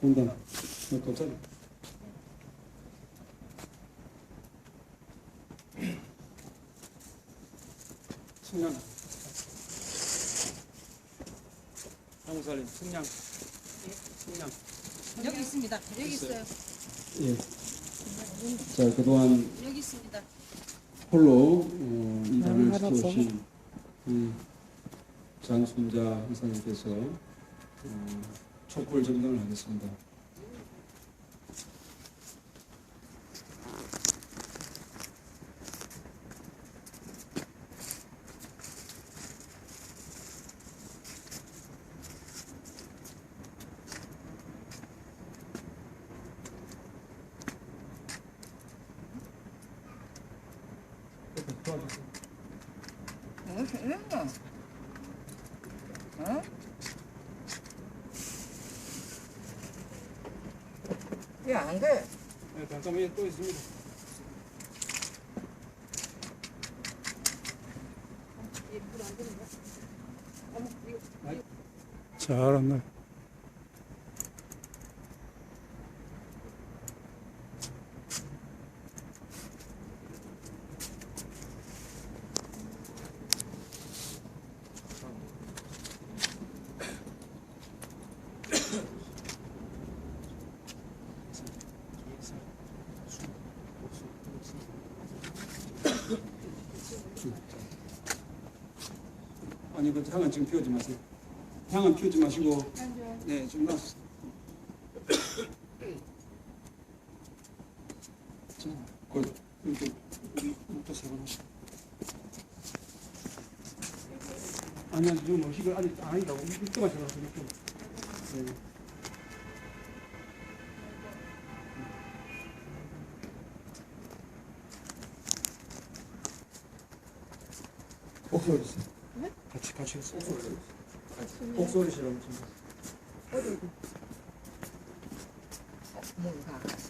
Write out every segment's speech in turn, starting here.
공단 또 짜리 승량 한국살림 승량 승량 여기 있습니다. 여기 있어요. 예. 자 그동안 여기 있습니다. 홀로 어, 이단을 지켜오신 이 장순자 이사님께서 어, 촛불 전당을 하겠습니다. 도와주세요. 어? 그랬나? 어? 야안 돼. 네, 잠깐만요. 또 있습니다. 잘한다. 향은 지금 피우지 마세요. 향은 피우지 마시고 네 지금 놔. 자, 그 이렇게 또 세번 아니야 지금 뭐 이거 아직 아니다. 이때가 제가 이렇게. 네. 목소리 주세요. 같이 같이 목소리 목소리 실험 좀. 뭔가 가서. 음.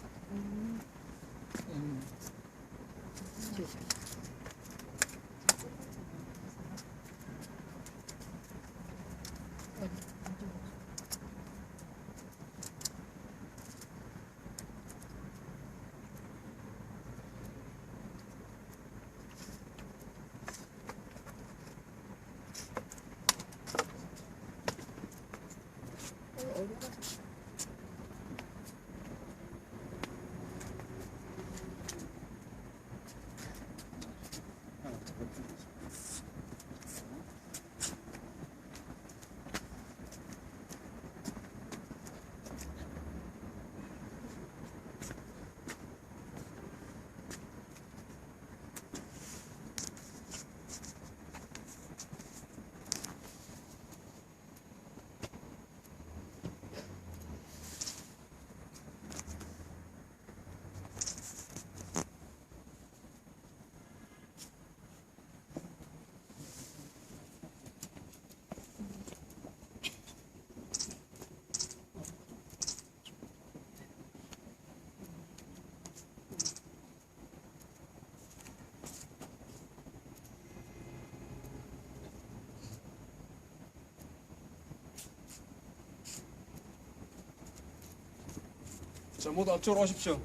자 모두 앞쪽으로 오십시오.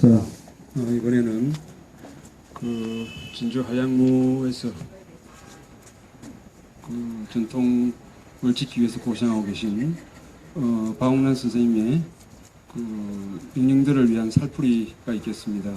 자 어, 이번에는 그 진주 하양무에서 그 전통을 지키기 위해서 고생하고 계신 어, 박홍란 선생님의 그 잉령들을 위한 살풀이가 있겠습니다.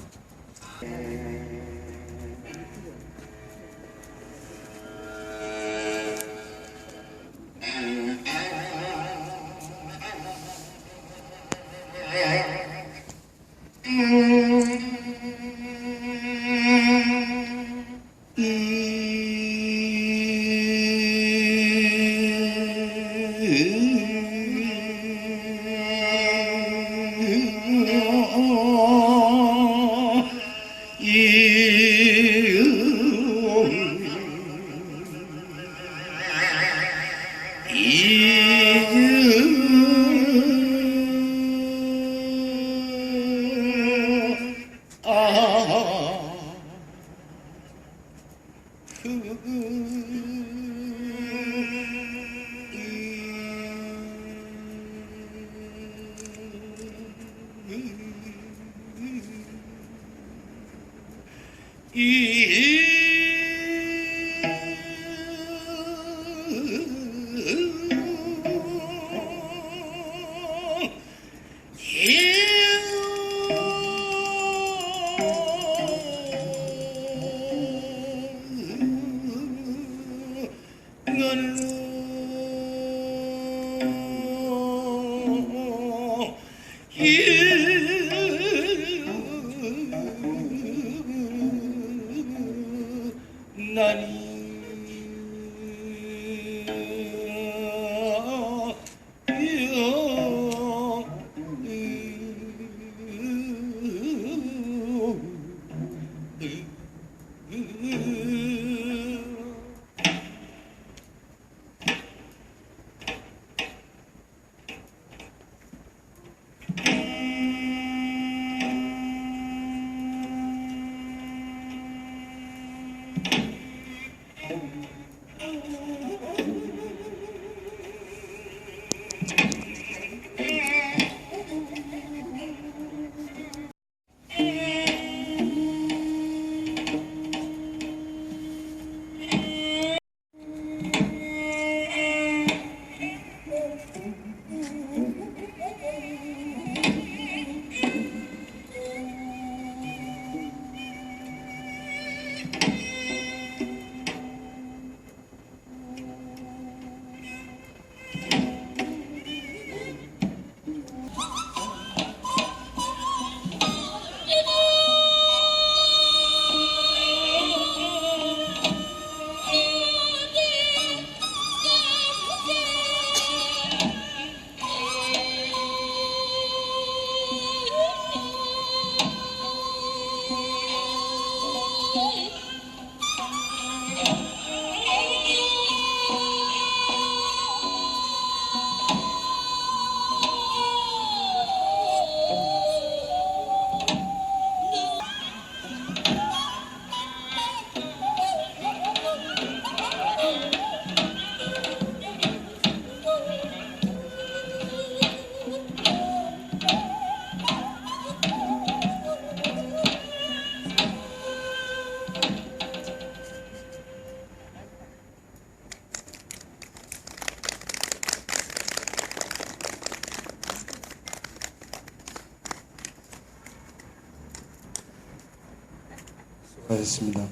수고하셨습니다.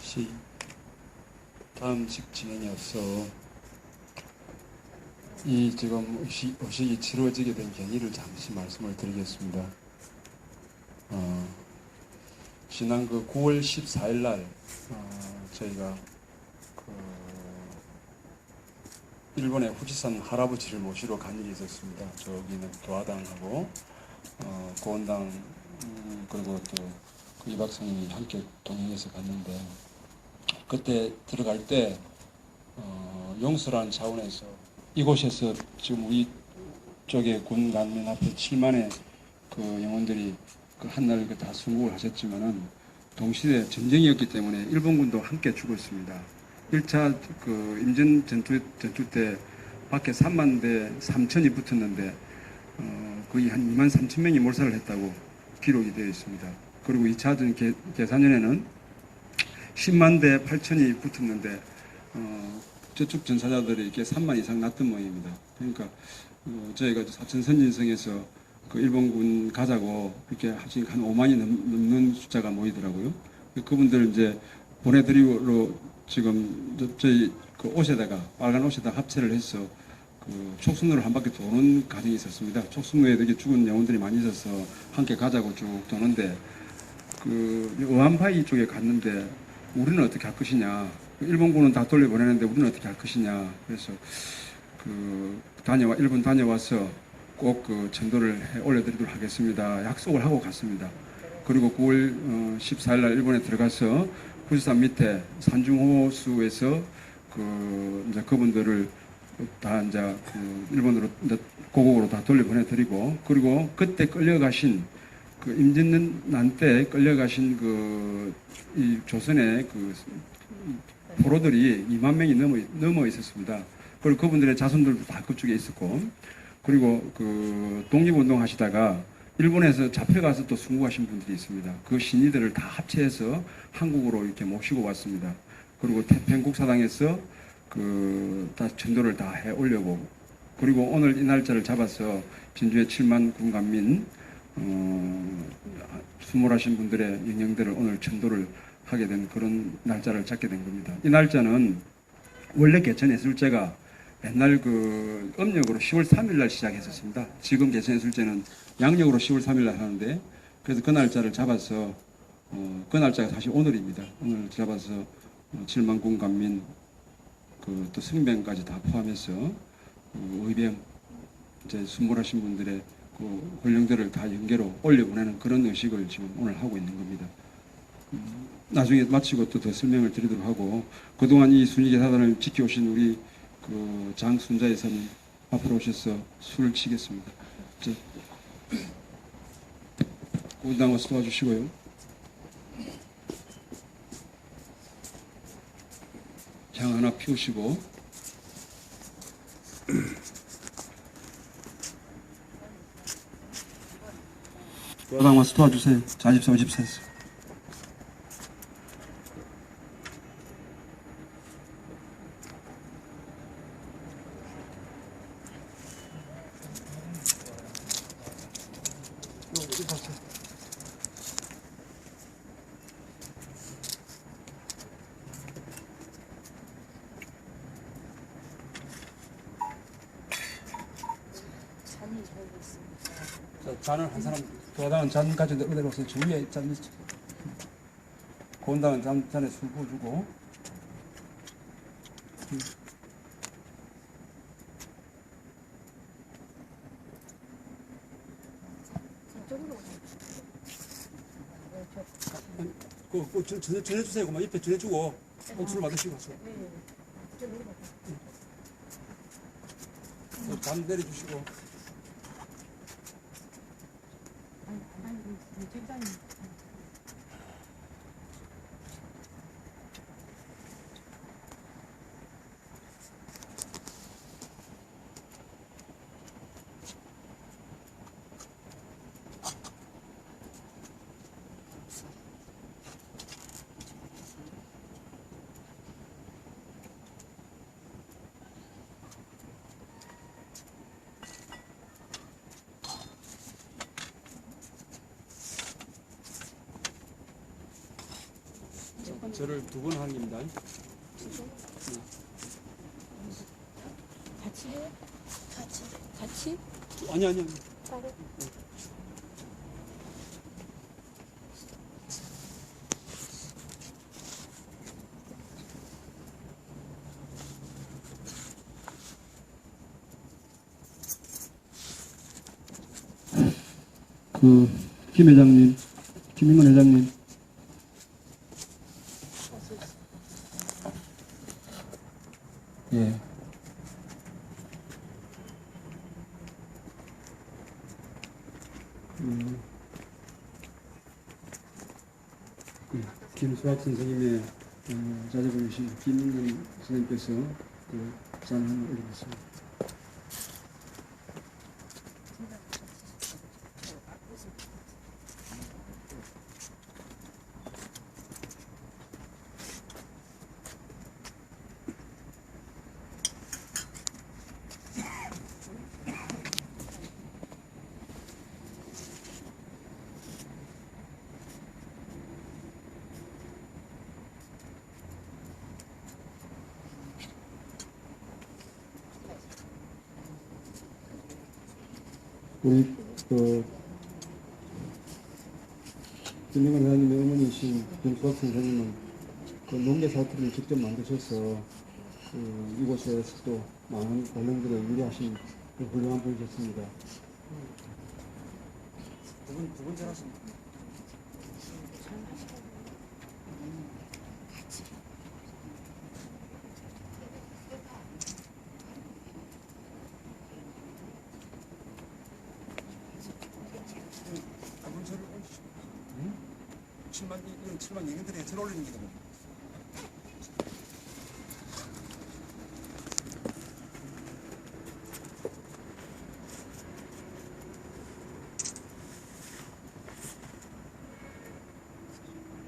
시 다음 직 진행이 없어 이 지금 의식, 의식이 치러지게 된 계기를 잠시 말씀을 드리겠습니다. 어, 지난 그 9월 14일 날 어, 저희가 그 일본의 후지산 할아버지를 모시러 간 일이 있었습니다. 저기는 도화당하고 어, 고원당 음, 그리고 또그 이박사님이 함께 동행해서 갔는데 그때 들어갈 때 어, 용서라는 차원에서 이곳에서 지금 우리 쪽에 군 간면 앞에 7만의 그 영혼들이 그 한날 그다 순국을 하셨지만은 동시대 전쟁이었기 때문에 일본군도 함께 죽었습니다. 1차 그 임전 전투, 전투 때 밖에 3만 대 3천이 붙었는데 어, 거의 한 2만 3천 명이 몰살을 했다고 기록이 되어 있습니다. 그리고 2차 전 계- 계산년에는 10만 대 8천이 붙었는데 어, 저쪽 전사자들이 이렇게 3만 이상 났던 모양입니다. 그러니까 어, 저희가 사천 선진성에서 그 일본군 가자고 이렇게 하신 한 5만이 넘, 넘는 숫자가 모이더라고요. 그분들 이제 보내드리러 지금 저- 저희 그 옷에다가 빨간 옷에다 합체를 해서 그 촉순로를 한 바퀴 도는 과정이 있었습니다. 촉순로에 되게 죽은 영혼들이 많이 있어서 함께 가자고 쭉 도는데 그 의안바이 쪽에 갔는데 우리는 어떻게 할 것이냐. 일본군은 다 돌려보내는데 우리는 어떻게 할 것이냐. 그래서 그 다녀와 일본 다녀와서 꼭 그 전도를 해 올려드리도록 하겠습니다. 약속을 하고 갔습니다. 그리고 9월 14일 날 일본에 들어가서 후지산 밑에 산중호수에서 그 이제 그분들을 다 이제 그 일본으로 이제 고국으로 다 돌려 보내드리고 그리고 그때 끌려가신 그 임진난 때 끌려가신 그 이 조선의 그 포로들이 2만 명이 넘어 넘어 있었습니다. 그리고 그분들의 자손들도 다 그쪽에 있었고 그리고 그 독립운동 하시다가 일본에서 잡혀가서 또 순국하신 분들이 있습니다. 그 신의들을 다 합체해서 한국으로 이렇게 모시고 왔습니다. 그리고 태평국 사당에서 그 다 전도를 다 해 올려고 그리고 오늘 이 날짜를 잡아서 진주의 7만 군간민 어, 수몰하신 분들의 영령들을 오늘 전도를 하게 된 그런 날짜를 잡게 된 겁니다. 이 날짜는 원래 개천예술제가 옛날 그 음력으로 10월 3일 날 시작했었습니다. 지금 개천예술제는 양력으로 10월 3일 날 하는데 그래서 그 날짜를 잡아서 어, 그 날짜가 사실 오늘입니다. 오늘 잡아서 어, 7만 군간민 그 또 승병까지 다 포함해서 어, 의병 이제 순몰하신 분들의 그 권령들을 다 연계로 올려보내는 그런 의식을 지금 오늘 하고 있는 겁니다. 음, 나중에 마치고 또 더 설명을 드리도록 하고 그동안 이 순위계 사단을 지켜오신 우리 그 장순자 여사님 앞으로 오셔서 술을 치겠습니다. 와서 도와주시고요. 향 하나 피우시고 와서 도와주세요. 자집사 오집사에서. 자, 잔을 한 사람 도당은 잔 가지고 내려오세요. 저 위에 잔 고원당은 잔, 잔에 술 부어주고 그, 그 전, 전, 전해주세요. 그만 옆에 전해주고 술 받으시고. 그잔 내려주시고 저를 두번 하는 겁니다. 같이 해요? 같이. 같이? 아니 아니 아니. 따로? 그, 김 회장님, 김인건 회장님. 예. 음, 그 선생님의 어, 자제분이신 김인건 선생님께서 그 잔을 올리겠습니다. 우리 그 김영환 회장님의 어머니이신 김수학 선생님은 그 농계 사투리를 직접 만드셔서 그 이곳에서 또 많은 권능들을 위로하신 그 훌륭한 분이셨습니다. 두분 두분 잘하십니다. 7만 1군, 7만 2군들에게 들어올리는 게 됩니다.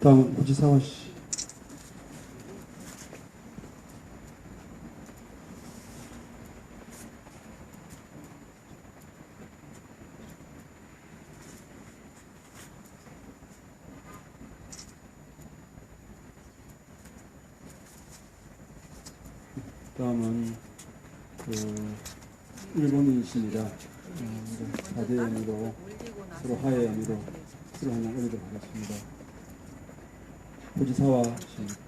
다음 고지사와 씨. 후지사와 씨.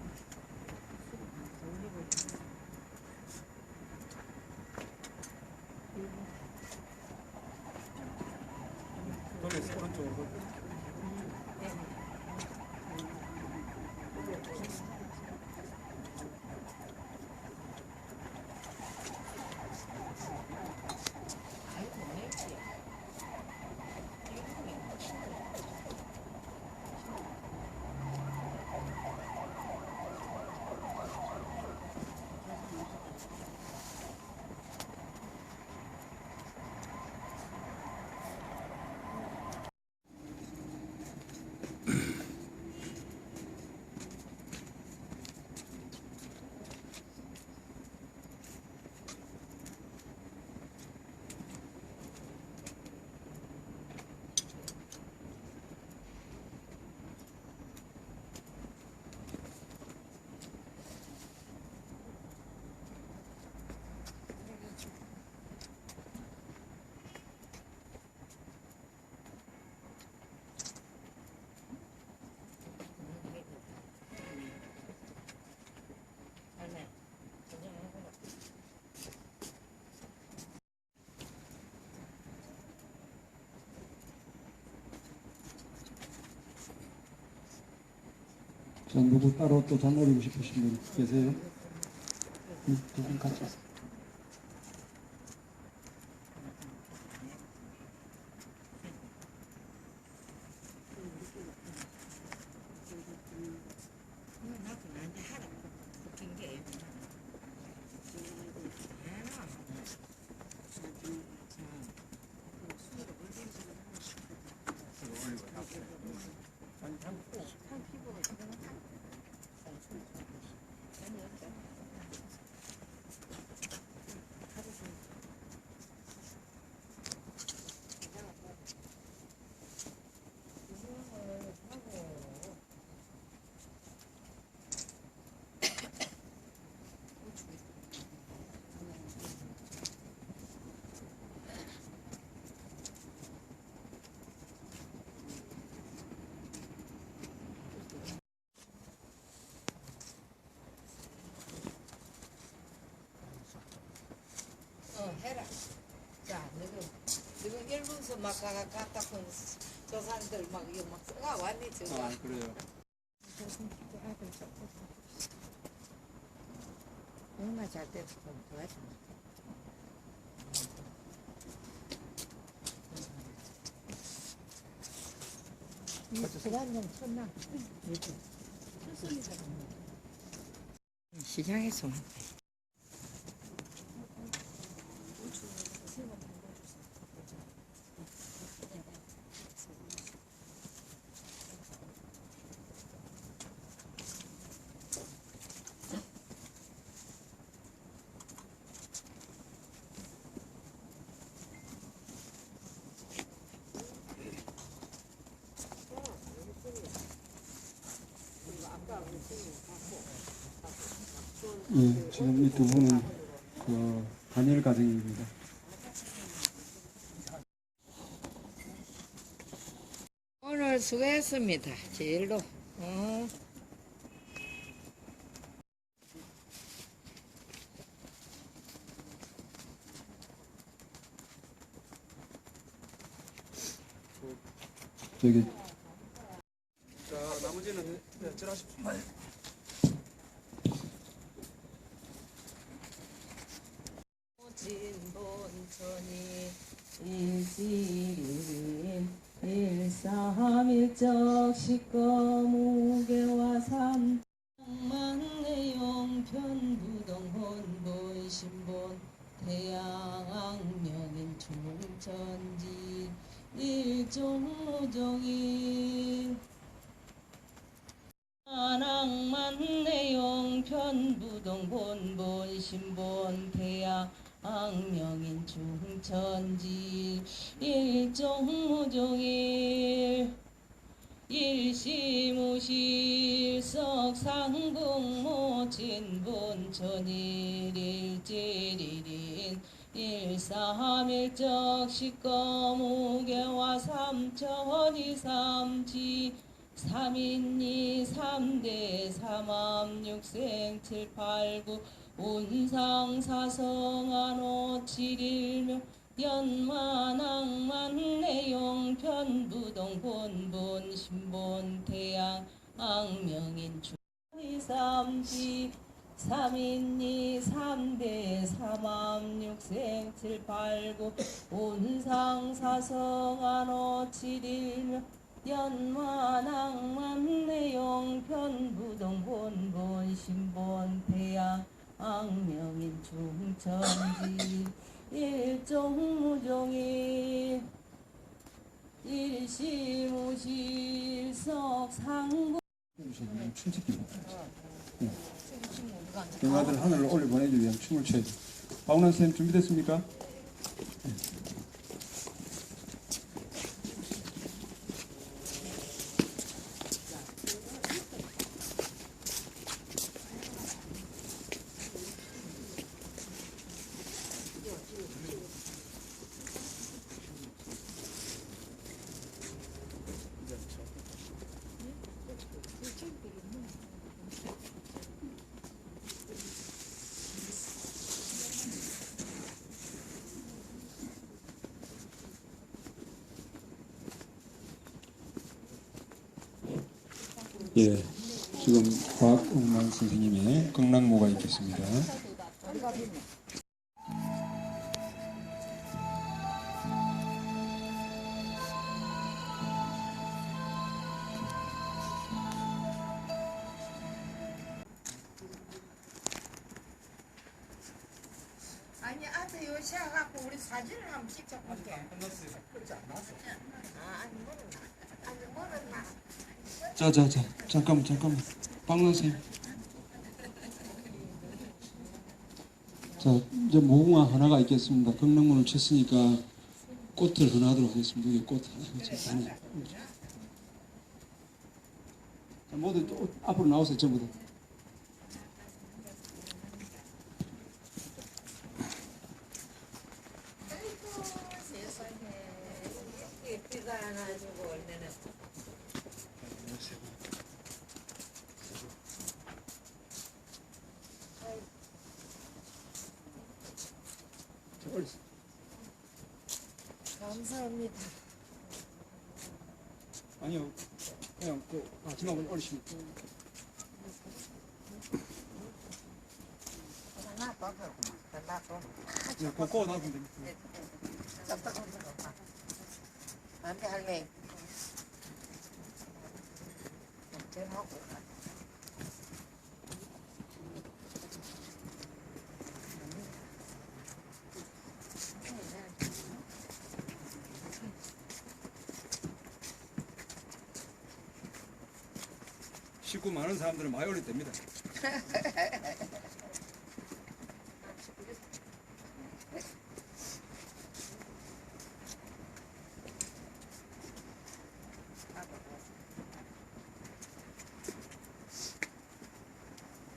자, 누구 따로 또장 올리고 싶으신 분 계세요? 응, 두분 같이. 하세요. 어 해라. 자 너도 너도 일본서 막 가가 갖다 저 사람들 막 이거 막 써가 왔니 저거. 아, 그래요. 얼마 잘 돼서 좀 도와줘. 시장에서 예, 지금 이 두 분은 그 한일 가정입니다. 오늘 수고했습니다. 제일로. 어. 저기 자, 나머지는 네, 절하십시오. 명인 중천지 일종무종일 일시무실 석상공모 진본천일 일제일인 일삼일적 식거무개와 삼천이 삼지 삼인이 삼대 삼암 육생 칠팔구 운상 사성안오 칠일명 연만악만 내용 편부동 본본 신본 태양 악명인 주이 삼지 삼인이 삼대 삼암 육생 칠팔구 운상 사성안오 칠일명 연만악만 내용 편부동 본본 신본 태양 악명인 중천지 일종무종일 일시무실석 상고 춤추기 경아들 하늘로 올려 보내기 위한 춤을 춰야죠. 박운환 선생님 준비됐습니까? 예, 지금 과학운만 선생님의 극락모가 있겠습니다. 자, 자, 자, 잠깐만, 잠깐만. 박운환 선생님. 자, 이제 모궁화 하나가 있겠습니다. 극락문을 쳤으니까 꽃을 헌하도록 하겠습니다. 여기 꽃 하나. 자, 하나. 자, 모두 또 앞으로 나오세요, 전부 다. 이게 비가 안 와주고 원래는. 감사합니다. 아니요, 그냥 그 마지막으로 올리시면. 네, 그거 꺼 놔두면 됩니다. 잡다 건드려. 안돼 할매. 많은 사람들은 많이 올려도 됩니다.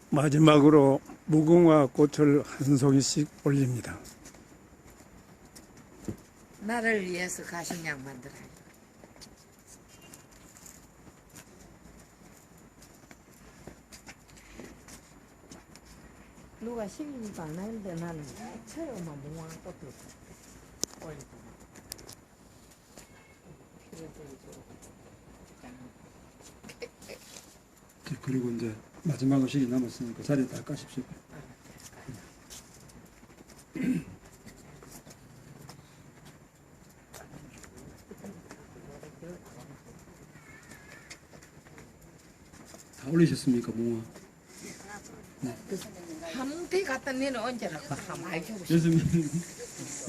마지막으로 무궁화 꽃을 한 송이씩 올립니다. 나를 위해서 가식약 만들어. 누가 시키지도 않았는데 나는 처음만 무궁화 꽃을 올리고. 자, 그리고 이제 마지막 의식이 남았으니까 자리에 다 까십시오. 다 올리셨습니까, 몽아? 한대 갖다 내는 언제나 그 한마디 주고. 예수님,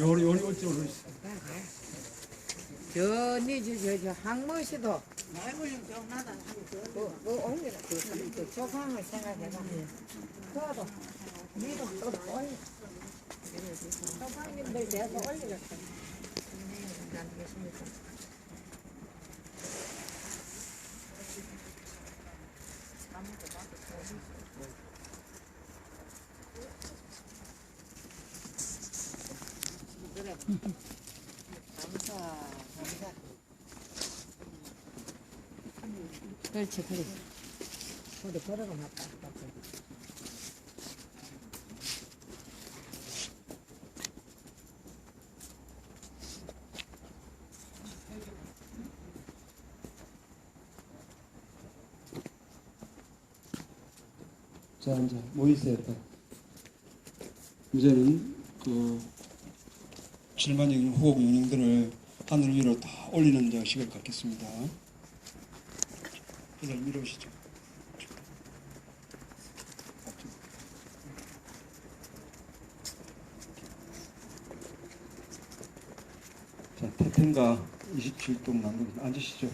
요리, 요리 어찌 올리셨어요? 저, 니, 저, 저, 저, 항모시도. 그, 그, 옮기라. 그, 그, 조상을 생각해봐. 그래도, 소방님들 내서 올리겠다. 안 되겠습니까? 그래. 감사, 감사. 그렇지, 그래. 우리 걸어가 맞다. 자 이제 모이세요. 또. 이제는 그 7만여 호흡 영웅들을 하늘 위로 다 올리는 자식을 갖겠습니다. 이들 밀어오시죠. 자, 태텐가 27동 남은 앉으시죠.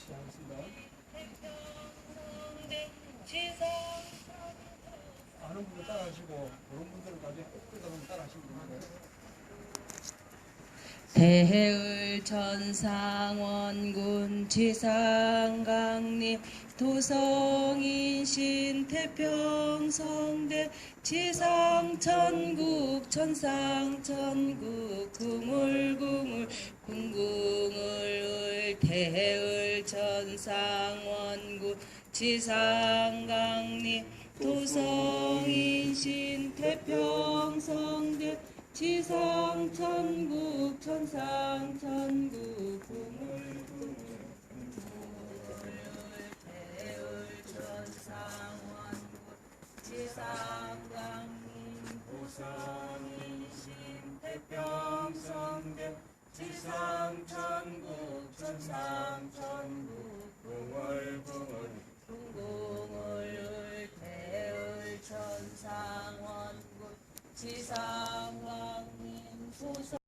시작하겠습니다. 아는 분들 따라 하시고 모르는 분들은 나중에 꼭 끄다 보면 따라 하시면 됩니다. 대을 전상원군 지상강림 도성인신 태평성대 지상천국 천상천국 궁궁 을 대을 전상원군 지상강림 도성인신 태평성대 지상천국 천상천국 궁을궁을 대을 전상원군 지상강림 도성인신 태평성대 지상 천국 천상 천국 궁을궁을 궁궁을 대을 천상 원군 지상 왕님 소서